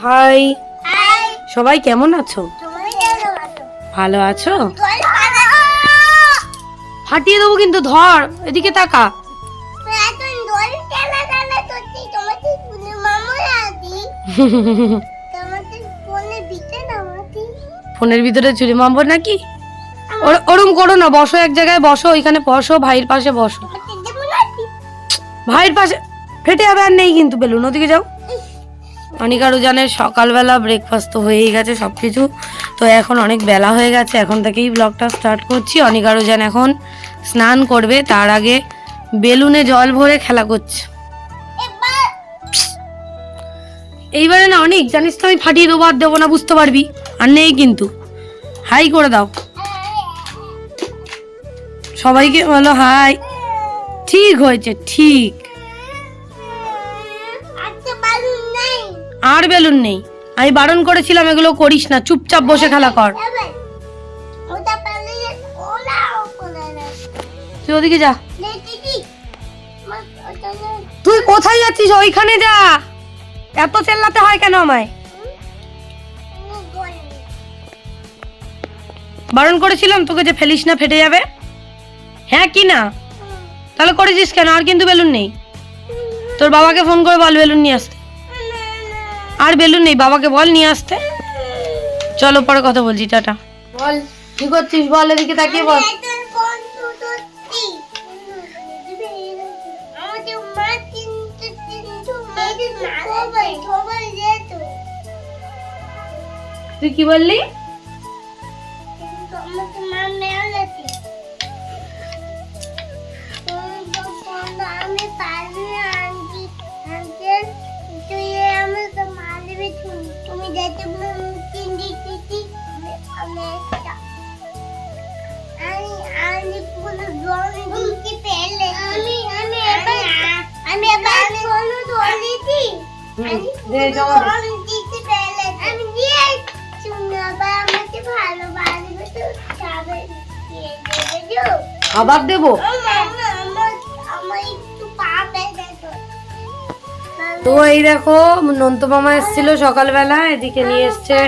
High. সবাই কেমন আছো? ভালো আছো? ফাটিয়ে দেবো কিন্তু ধর এদিকে তাকা। ফোনের ভিতরে চুরি মারবো নাকি? ওর- ওরম করো না বসো এক জায়গায় বসো ওইখানে বসো ভাইয়ের পাশে বসো। ভাইয়ের পাশে ফেটে যাবে আর নেই কিন্তু বেলুন ওদিকে যাও। অনিকা রুজানের সকালবেলা ব্রেকফাস্ট তো হয়েই গেছে সব কিছু তো এখন অনেক বেলা হয়ে গেছে, এখন থেকেই ব্লগটা স্টার্ট করছি। অনিকা রুজান এখন স্নান করবে, তার আগে বেলুনে জল ভরে খেলা করছে। এইবারে না অনেক, জানিস তো আমি ফাটিয়ে দেবো, আর দেবো না, বুঝতে পারবি? আর নেই কিন্তু। হাই করে দাও। সবাইকে বলো হাই। ঠিক হয়েছে, ঠিক। আর বেলুন নেই। আমি বারণ করেছিলাম, এগুলো করিস না। চুপচাপ বসে খেলা কর। তুই ওদিকে যা। তুই কোথায় যাচ্ছিস? ওইখানে যা। এত চেল্লাতে হয় কেন আমায়? বারণ করেছিলাম, তোকে যে ফেলিস না, ফেটে যাবে। হ্যাঁ কি না? তাহলে করেছিস কেন? আর কিন্তু বেলুন নেই। তোর বাবাকে ফোন করে বল বেলুন নিয়ে আসতে। আর বেলুন নেই বাবাকে বল নিয়ে আসতে। চলো পরে কথা বলছি টাটা। বল কি করছিস বল এদিকে তাকিয়ে বল। তুই কি বললি? আবার দেবো? তো এই দেখো নন্ত মামা এসেছিল সকালবেলা, এদিকে নিয়ে এসছে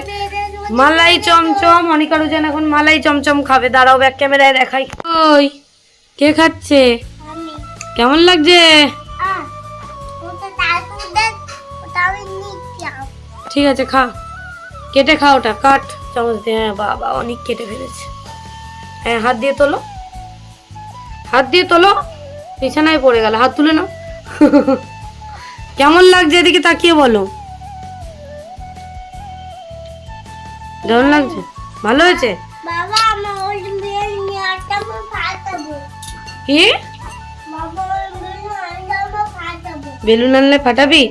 মালাই চমচম। অনিকা রুজান এখন মালাই চমচম খাবে। দাঁড়াও ব্যাক ক্যামেরায় দেখাই। ওই, কে খাচ্ছে? কেমন লাগছে? ঠিক আছে, খা। কেটে খা ওটা, কাট। চামচ দিয়ে হ্যাঁ বাবা, অনেক কেটে ফেলেছে। হ্যাঁ হাত দিয়ে তোলো। হাত দিয়ে তোলো বিছানায় পড়ে গেল। হাত তুলে নাও। কেমন লাগছে এদিকে তাকিয়ে বলো। কেমন লাগছে? ভালো হয়েছে? কি? বেলুন আনলে ফাটাবি?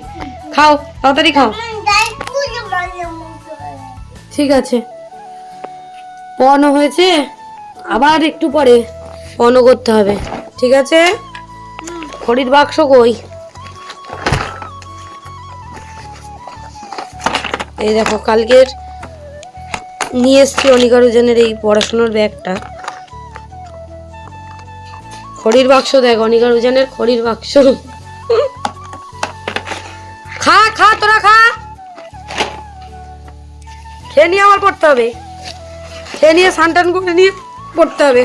খাও তাড়াতাড়ি খাও। ঠিক আছে। পড়ানো হয়েছে? আবার একটু পরে পনও করতে হবে, ঠিক আছে? খড়ির বাক্স কই? এই দেখো, কালকের নিয়ে এসছি অনিকারুজনের এই পড়াশোনার ব্যাগটা। খড়ির বাক্স দেখ, অনিকারুজনের খড়ির বাক্স। খা খা, তোরা খা। খেয়ে নিয়ে আমার পড়তে হবে। খেয়ে নিয়ে সানটান করে নিয়ে পড়তে হবে।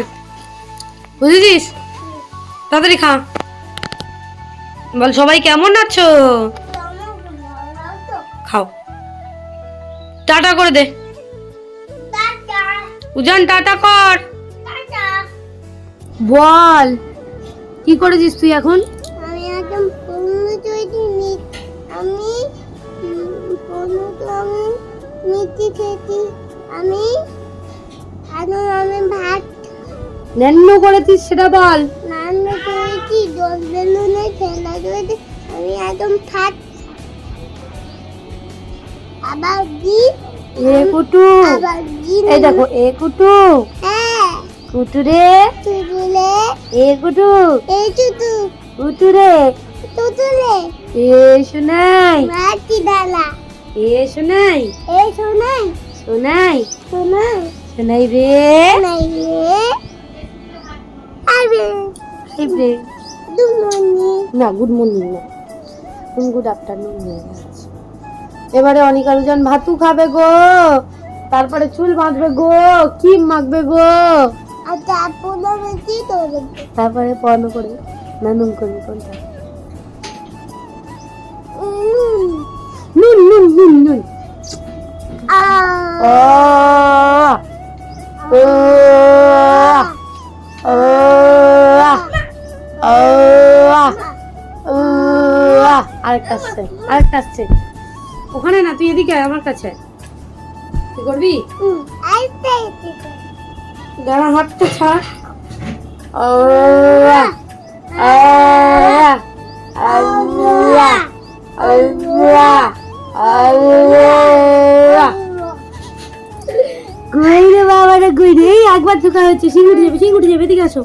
বুঝেছিস? তাড়াতাড়ি খা। বল, সবাই কেমন আছো? খাও। টাটা করে দে। উজান, টাটা কর। বল, কি করেছিস তুই এখন? আমি একদম পণ্য তৈরি আমি আমি আমি এখন আমি ভাত নেন্ন করেছিস সেটা বল। রান্না করেছি দশ বেলুনে খেলা করেছি আমি একদম ভাত আবার দি এ কুটু এই দেখো এ কুটু হ্যাঁ। কুটু রে তুতুলে এ কুটু এই তুতু কুটু রে তুতুলে এ শোনাই মাটি ডালা। এ শোনাই এই শোনাই। শোনাই। শোনাই। শোনাই রে। শোনাই রে। আরে। রে দুমনি না গুড মর্নিং না। গুড আফটারনুন হয়ে গেছে। এবারে অনিকারুজন ভাতু খাবে গো। তারপরে চুল বাঁধবে গো। কি মাখবে গো। আর তারপরে করব? পর্ণ করবে। নানুন করবে কোনটা? নুন। নুন নুন নুন ও। আরেকটা আসছে আরেকটা আসছে। ওখানে না, তুই এদিকে আমার কাছে। কি করবি? দাঁড়া হাতটা ছাড় ও ঢোকা হচ্ছে সিঙ্গুটি যাবে সিঙ্গুটি যাবে, এদিকে আসো।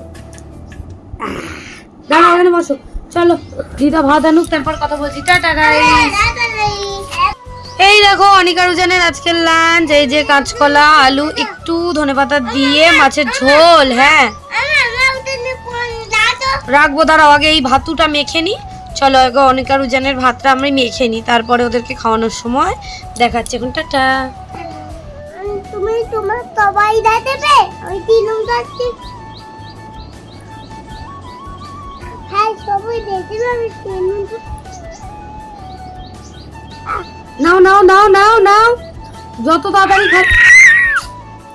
দাঁড়াও, এখানে বসো। চলো, দিদা ভাত আনুক, তারপর কথা বলছি। টাটা গাইস এই দেখো, অনিকা রুজানের আজকের লাঞ্চ এই যে কাঁচকলা, আলু, একটু ধনেপাতা দিয়ে মাছের ঝোল হ্যাঁ। রাখব, দাঁড়াও, আগে এই ভাতুটা মেখে নি। চলো, আগে অনিকা রুজানের ভাতটা আমরা মেখে নিই তারপরে ওদেরকে খাওয়ানোর সময় দেখাচ্ছি এখন। টাটা। তুমি তোমার সবাই দেবে আমি তিন যাচ্ছি। হ্যাঁ সবাই দেখবে আমি তিন নাও নাও নাও নাও নাও। যত তাড়াতাড়ি খা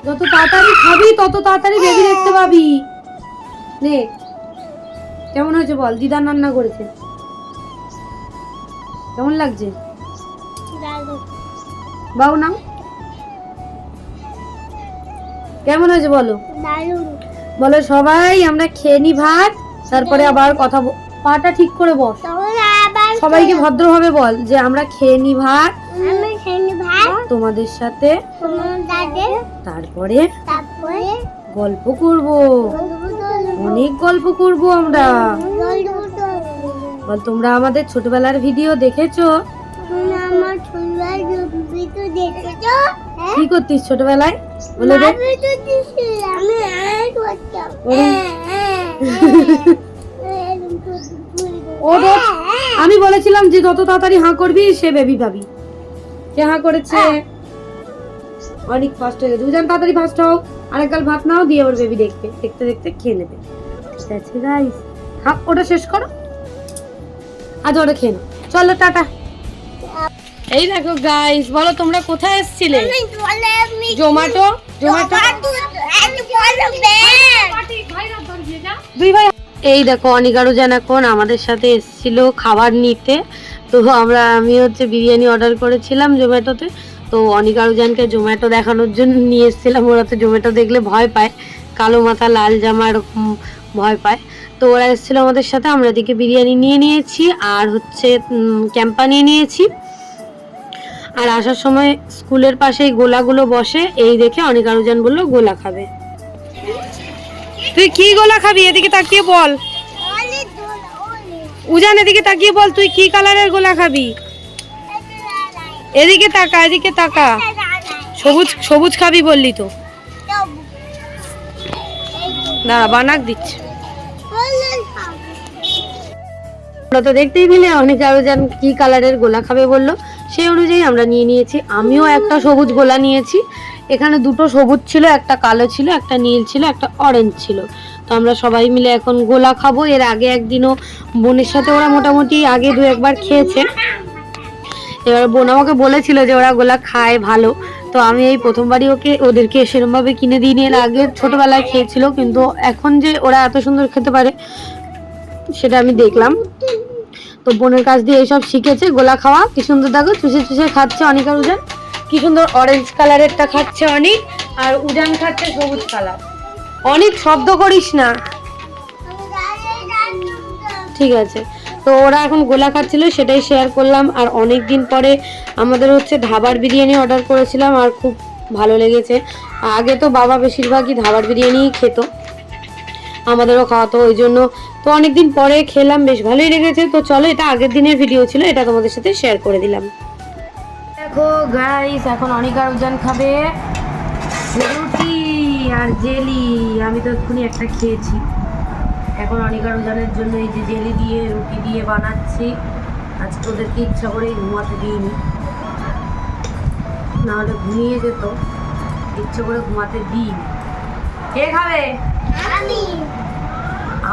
যত তাড়াতাড়ি খাবি তত তাড়াতাড়ি বেবি দেখতে পাবি। নে কেমন হয়েছে বল? দিদার রান্না করেছে। কেমন লাগছে? বাবু নাও কেমন হয়েছে বলো? বলো সবাই আমরা খেয়ে নি ভাত তারপরে আবার কথা পাটা ঠিক করে বস। সবাইকে ভদ্রভাবে বল যে আমরা খেয়ে নি ভাত তোমাদের সাথে তারপরে গল্প করব। অনেক গল্প করব আমরা। বল তোমরা আমাদের ছোটবেলার ভিডিও দেখেছ? হ্যাঁ। কি করতিস ছোটবেলায়? আমি ওরে। হ্যাঁ, ও আমি বলেছিলাম যে যত তাড়াতাড়ি হাঁ করবি সে বেবি পাবি। কে হাঁ করেছে। অনেক ফাস্ট হয়ে গেছে। দুজন তাড়াতাড়ি ফাস্ট হও। আরেককাল ভাত নাও দিয়ে ওর বেবি দেখবে। দেখতে দেখতে খেয়ে নেবে। ঠিক আছে গাইস হ্যাঁ ওটা শেষ করো। আজ ওটা খেয়ে নাও। চলো টাটা। এই দেখো গাইস বলো তোমরা কোথায় এসেছিলে? জোম্যাটো? দুই ভাই এই দেখো অনিকারু যেন এখন আমাদের সাথে এসেছিল খাবার নিতে। তো আমরা আমি হচ্ছে বিরিয়ানি অর্ডার করেছিলাম জোম্যাটোতে। তো অনিকারু জানকে জোম্যাটো দেখানোর জন্য নিয়ে এসেছিলাম। ওরা তো জোম্যাটো দেখলে ভয় পায়। কালো মাথা লাল জামা এরকম ভয় পায়। তো ওরা এসেছিল আমাদের সাথে। আমরা এদিকে বিরিয়ানি নিয়ে নিয়েছি। আর হচ্ছে ক্যাম্পা নিয়ে নিয়েছি। আর আসার সময় স্কুলের পাশেই গোলাগুলো বসে, এই দেখে অনিকারুজান বলল, গোলা খাবে। তুই কি গোলা খাবি? এদিকে তাকিয়ে বল। উজান, এদিকে তাকিয়ে বল, তুই কি কালারের গোলা খাবি? এদিকে তাকা এদিকে তাকা। সবুজ সবুজ খাবি বললি তো। দাঁড়া, বানাক দিচ্ছে। তো দেখতেই পেলে অনেক আরও যান কি কালারের গোলা খাবে বলল? সেই অনুযায়ী আমরা নিয়ে নিয়েছি। আমিও একটা সবুজ গোলা নিয়েছি। এখানে দুটো সবুজ ছিল, একটা কালো ছিল, একটা নীল ছিল, একটা অরেঞ্জ ছিল। তো আমরা সবাই মিলে এখন গোলা খাব। এর আগে একদিনও বোনের সাথে ওরা মোটামুটি আগে দু একবার খেয়েছে। এবার বোন আমাকে বলেছিল যে ওরা গোলা খায় ভালো। তো আমি এই প্রথমবারই ওকে, ওদেরকে সেরমভাবে কিনে নিয়ে এর আগে ছোটবেলায় খেয়েছিল, কিন্তু এখন যে ওরা এত সুন্দর খেতে পারে, সেটা আমি দেখলাম। তো বোনের কাছ দিয়ে এইসব শিখেছে, গোলা খাওয়া, কি সুন্দর দেখো, চুষে চুষে খাচ্ছে অনেক আর উজান। কি সুন্দর অরেঞ্জ কালারেরটা খাচ্ছে অনেক, আর উজান খাচ্ছে সবুজ কালার অনেক, শব্দ করিস না। ঠিক আছে। তো ওরা এখন গোলা খাচ্ছিল, সেটাই শেয়ার করলাম। আর অনেক দিন পরে আমাদের হচ্ছে ধাবার বিরিয়ানি অর্ডার করেছিলাম, আর খুব ভালো লেগেছে। আগে তো বাবা বেশিরভাগই ধাবার বিরিয়ানিই খেত। আমাদেরও খাওয়াতো ওই জন্য। তো অনেকদিন পরে খেলাম, বেশ ভালোই লেগেছে। তো চলো, এটা আগের দিনের ভিডিও ছিল, এটা তোমাদের সাথে শেয়ার করে দিলাম। দেখো গাইস এখন অনিকার উজান খাবে। রুটি আর জেলি, আমি তো এক্ষুনি একটা খেয়েছি। এখন অনিকার উজানের জন্য এই যে জেলি দিয়ে, রুটি দিয়ে বানাচ্ছি। আজকে ওদেরকে ইচ্ছা করে ঘুমাতে দিইনি। না হলে ঘুমিয়ে যেত। ইচ্ছে করে ঘুমাতে দিই কে খাবে? আমি।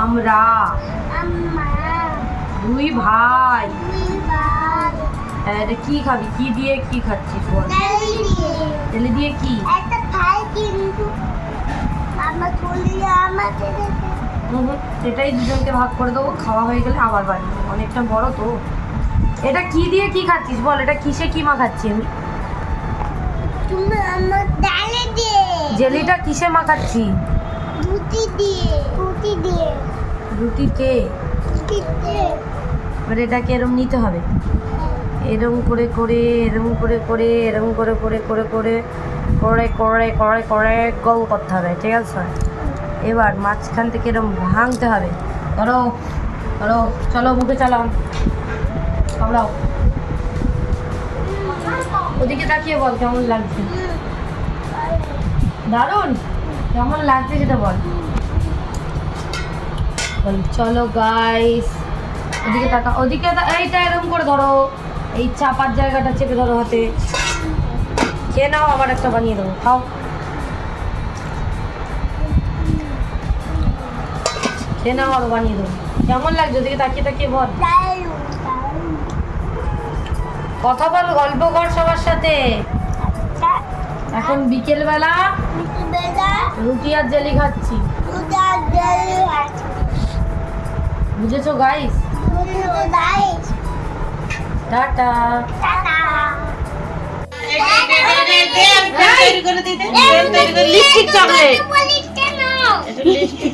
আমরা। আম্মা দুই ভাই। দুই ভাই। এটা কি খাবি? কি দিয়ে কি খাচ্ছিস বল। তেলে দিয়ে। কি? একটা খাই কিন্তু আমার দেবে। হুম হুম, দুজনকে ভাগ করে দেবো। খাওয়া হয়ে গেলে আবার বাড়ি। অনেকটা বড় তো। এটা কি দিয়ে কি খাচ্ছিস বল? এটা কিসে কি মাখাচ্ছি আমি? আমার জেলিটা কিসে মাখাচ্ছি রুটি দিয়ে রুটি দিয়ে। রুটিতে রুটি দিয়ে। এবার এটাকে এরম নিতে হবে। এরম করে করে এরম করে করে এরম করে করে করে করে করে করে করে করে গোল করতে হবে ঠিক আছে? এবার মাঝখান থেকে এরম ভাঙতে হবে। ধরো ধরো চলো মুখে চালাও। সামলাও। ওদিকে তাকিয়ে বল কেমন লাগছে? দারুণ! কেমন লাগছে সেটা বল। চলো গাইস ওদিকে তাকা, ওদিকে এইটা এরকম করে ধরো। এই চাপার জায়গাটা চেপে ধরো হাতে। খেয়ে নাও, আবার একটা বানিয়ে দেবো। খাও। খেয়ে নাও, আরও বানিয়ে দেবো। কেমন লাগছে? ওদিকে তাকিয়ে তাকিয়ে বল। কথা বল, গল্প কর সবার সাথে। এখন বিকেল বেলা বেলা রুটি আর জেলি খাচ্ছি। বুঝেছ গাইস টাটা।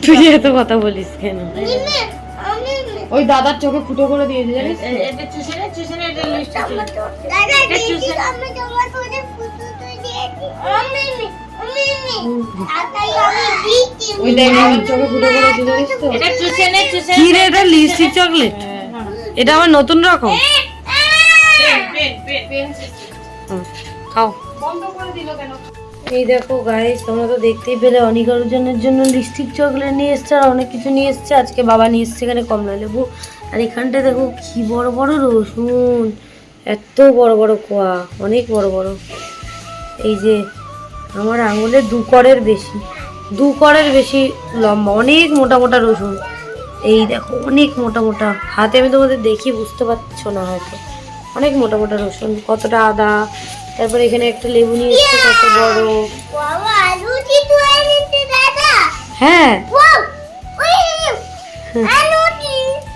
তুই এত কথা বলিস কেন? ওই দাদার চোখে ফুটো করে দিয়েছে জানিস? চকলেট? এটা আমার নতুন রকম? খাও। এই দেখো গাইস তোমরা তো দেখতেই পেলে অনেক অর্জনের জন্য লিপস্টিক চকলেট নিয়ে এসছে আর অনেক কিছু নিয়ে এসছে। আজকে বাবা নিয়ে এসছে এখানে কমলা লেবু। আর এখানটা দেখো কি বড় বড় রসুন এত বড় বড় কোয়া অনেক বড় বড়। এই যে আমার আঙুলে দু করের বেশি দু করের বেশি লম্বা অনেক মোটা মোটা রসুন। এই দেখো অনেক মোটা মোটা। হাতে আমি তোমাদের দেখি বুঝতে পারছ না হয়তো। অনেক মোটা মোটা রসুন কতটা আদা তারপর এখানে একটা লেবু নিয়ে এসছে কত বড়। হ্যাঁ।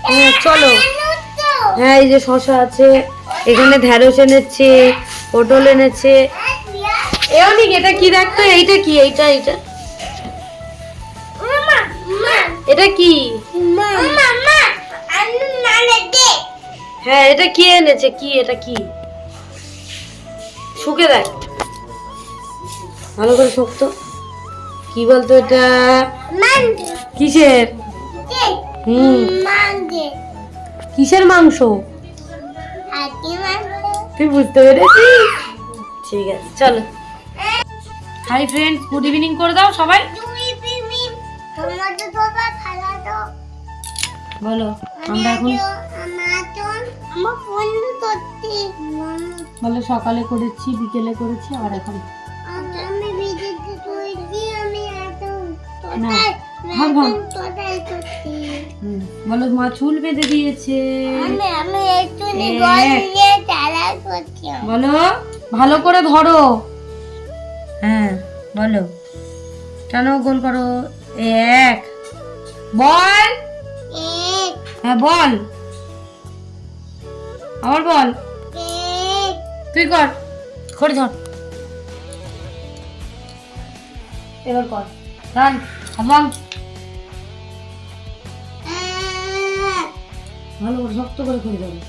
হ্যাঁ, চলো। হ্যাঁ এই যে শশা আছে এখানে ঢেঁড়স এনেছে পটল এনেছে। এ অনেক এটা কি দেখতো? এইটা কি? এইটা এইটা। এটা কি? হ্যাঁ এটা কি এনেছে? কি এটা কি? শুকে দেখ। ভালো করে শক্ত কি বলতো এটা? কিসের? হুম। কিসের মাংস। তুই বুঝতে পেরেছিস? ঠিক আছে চলো। হাই ফ্রেন্ডস গুড ইভিনিং করে দাও সবাই। বলো আমরা এখন বলো সকালে করেছি বিকেলে করেছি আর এখন হ্যাঁ, হ্যাঁ। বলো মা চুল বেঁধে দিয়েছে। বলো ভালো করে ধরো। হ্যাঁ বলো। কেন গোল করো? এক। বল। হ্যাঁ বল। আবার বল। তুই কর। খড়ি ধর। এবার কর। রান। হাত ভালো করে শক্ত করে খড়ি যাবে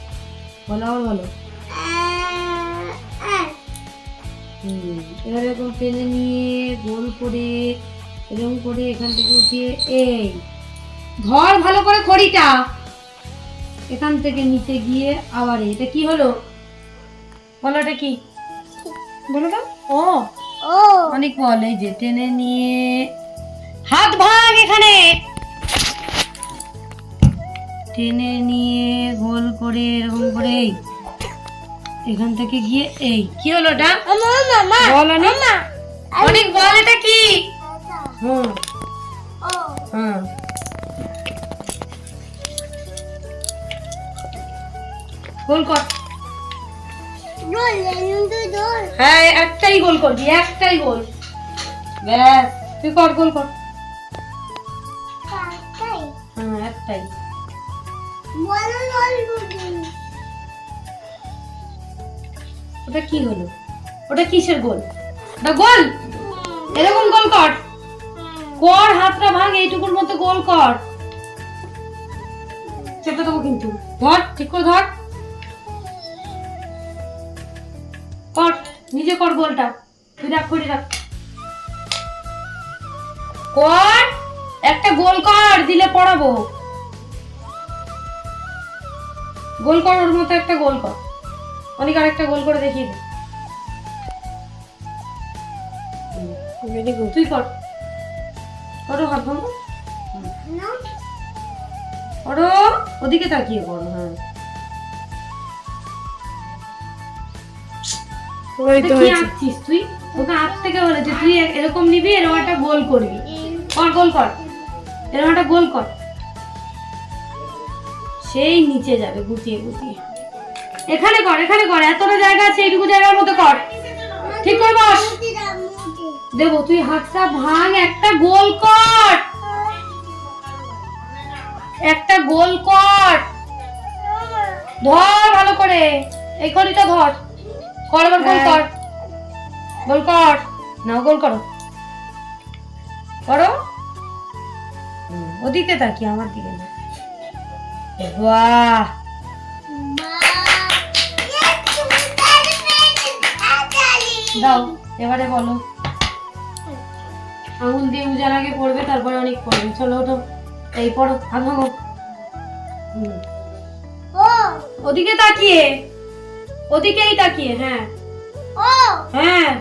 বলো আবার বলো। এবার এরকম টেনে নিয়ে গোল করে এরকম করে এখান থেকে উঠিয়ে এই ধর ভালো করে খড়িটা। এখান থেকে নিচে গিয়ে আবার এটা কি হলো? বলো এটা কি? বলো তো। ও ও। অনেক বল এই যে টেনে নিয়ে হাত ভাগ এখানে। টেনে নিয়ে গোল করে এরকম করে। এখান থেকে গিয়ে এই কি হলো এটা বল অনেক অনেক বল এটা কি? হুম। হুম। গোল কর। হ্যাঁ একটাই গোল করবি একটাই গোল। ব্যাস তুই কর গোল কর। হ্যাঁ একটাই। ওটা কি হলো? ওটা কিসের গোল? ওটা গোল? এরকম গোল কর। কর, হাতটা ভাঙ, এইটুকুর মতো গোল কর। চেপে দেবো কিন্তু। ধর, ঠিক করে ধর। কর, নিজে কর গোলটা। তুই রাখ করি রাখ। কর, একটা গোল কর, দিলে পড়াবো। গোল কর, ওর মতো একটা গোল কর। অনেক আরেকটা গোল করে দেখিয়ে দে। তুই কর। করো হাত ভাঙো করো। ওদিকে তাকিয়ে করো হ্যাঁ। এটা আঁকছিস তুই? ওকে হাত থেকে বলেছে তুই এরকম নিবি এরকম একটা গোল করবি। কর গোল কর। এরকম একটা গোল কর। সেই নিচে যাবে গুটিয়ে গুটিয়ে। এখানে কর এখানে কর এতটা জায়গা আছে এইটুকু জায়গার মতো কর। ঠিক করে বস। দেবো তুই হাতটা ভাঙ একটা গোল কর। একটা গোল কর। ধর ভালো করে এই করিটা ধর। কর এবার গোল কর। গোল কর। নাও গোল করো। করো। ওদিকে তাকি আমার দিকে না। বাহ। দাও এবারে বলো। আঙুল দিয়ে উজার আগে পড়বে তারপরে অনেক পড়বে। চলো ওঠো এই পড়ো ভাঙো। ওদিকে তাকিয়ে ওদিকেই তাকিয়ে হ্যাঁ। ও। হ্যাঁ।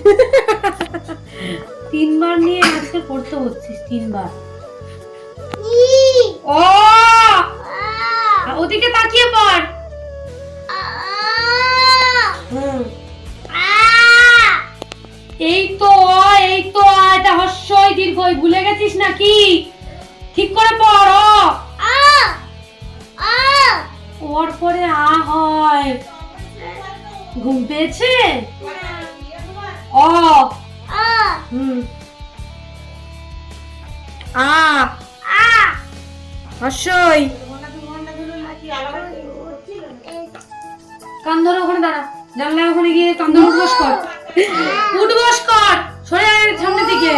তিনবার নিয়ে আজকে পড়তে হচ্ছিস তিনবার। ও! ওদিকে তাকিয়ে পড়। এই তো এই তো এটা হস্যই দীর্ঘই ভুলে গেছিস নাকি? ঠিক করে পড়। অ। আ আ ওর পরে আ হয়। ঘুম পেয়েছে? অ। হুম। আ আ। হস্যই। কান ধরে ওখানে, দাঁড়া। জানলার ওখানে গিয়ে কান ধরে উঠবস কর। উঠবস কর। সরে আয় সামনের দিকে।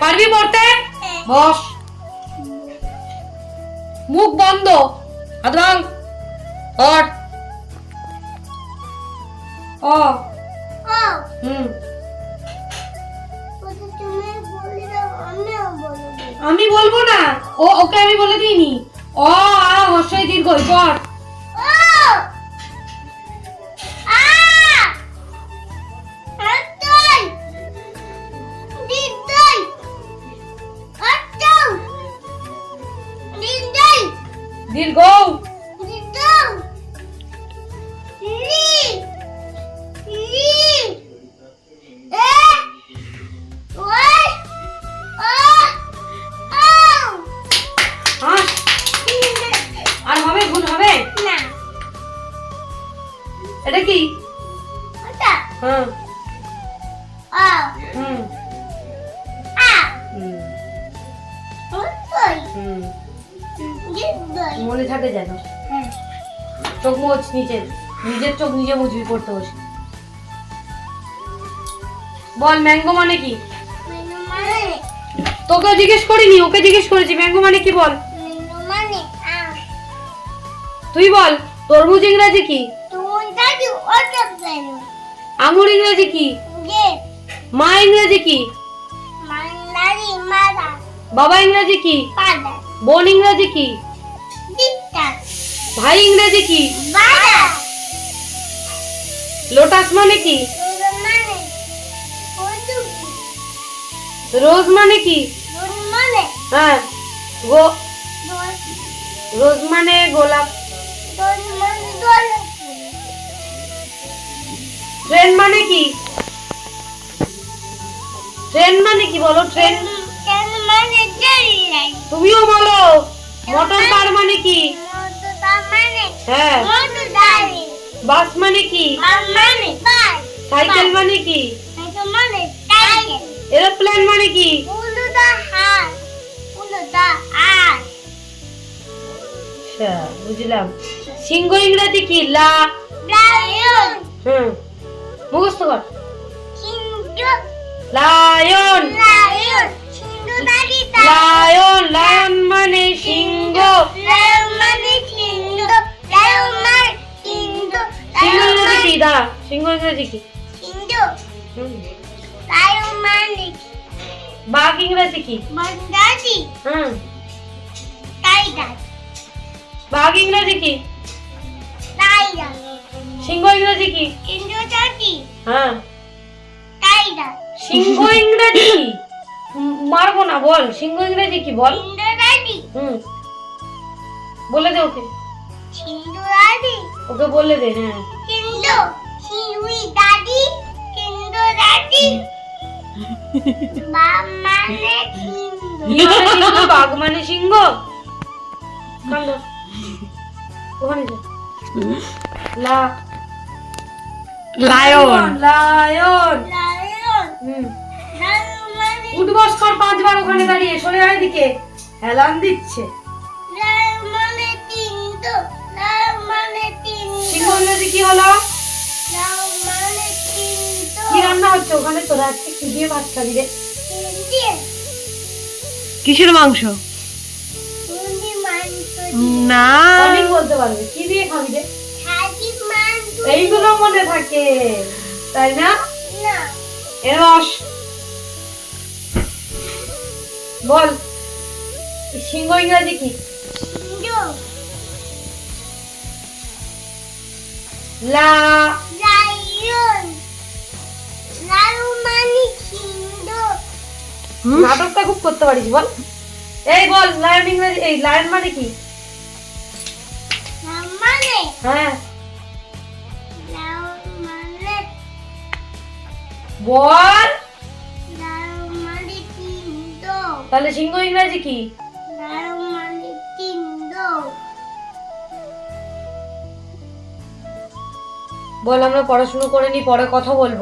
পারবি পড়তে বস। মুখ বন্ধ। হাত ভাঙ। ও। ও। হুম। আমি বলব না। ও ওকে আমি বলে দিইনি। অ আ হস্যই দীর্ঘ পড় নিচে নিজের চোখ নিজে মুছবি পড়তে বসে। বল ম্যাঙ্গো মানে কি? মানে? তোকে জিজ্ঞেস করিনি ওকে জিজ্ঞেস করেছি। ম্যাঙ্গো মানে কি বল? মানে তুই বল তরমুজ ইংরাজি কি? আঙুর ইংরাজি কি? মা ইংরাজি কি? বাবা ইংরাজি কি? বোন ইংরাজি কি? ভাই ইংরেজি কি? লোটাস মানে কি? মানে। রোজ মানে কি? মানে। হ্যাঁ গো। রোজ মানে গোলাপ। মানে ট্রেন মানে কি? ট্রেন মানে কি বলো ট্রেন? মানে তুমিও বলো মোটর কার মানে কি? মানে হ্যাঁ। বাস মানে কি? মানে সাইকেল মানে কি? এটা মানে সাইকেল। এরোপ্লেন মানে কি? আচ্ছা বুঝলাম। সিংহ ইংরেজি কি? লা। লায়ন। হুম। মুখস্থ কর। লায়ন। লায়ন। লায়ন লায়ন মানে সিংহ। মানে সিন্ধু সিংহ ইংরেজি কি দা সিংহ ইংরেজি কি সিন্ধু লায়ন মানে বাঘ ইংরেজি কি বন্দাজি হুম টাইগার বাঘ ইংরেজি কি টাইগার সিংহ ইংরেজি কি দাঁড়ি হ্যাঁ টাইগার সিংহ ইংরেজি মারবো না বল সিংহ ইংরেজি কি বল হুম বলে দে ওকে ওকে বলে দে হ্যাঁ সিন্ধু সিউই দাঁড়ি সিন্ধু দাঁড়ি বাম মানে সিংহ বাঘ মানে সিংহ কান্দ ওখানে লা। লায়ন লায়ন লায়ন হুম। লায়ন মানে উঠবস কর পাঁচবার ওখানে দাঁড়িয়ে সরে আয় দিকে হেলান দিচ্ছে। মানে মানে সিংহ কি হলো? কি রান্না হচ্ছে ওখানে? তোরা আজকে কি দিয়ে ভাত খাবি রে? কিসের মাংস? না। অনেক বলতে পারবে। কি দিয়ে খাবি রে? এইগুলো মনে থাকে তাই না? না এ রস। বল সিংহ ইংরেজি কি? লা। মানে নাটকটা খুব করতে পারিস বল। এই বল লায়ন ইংরেজি এই লায়ন মানে কি? হ্যাঁ। বল। তাহলে সিংহ ইংরেজি কি? বল আমরা পড়াশুনো করে নি পরে কথা বলব।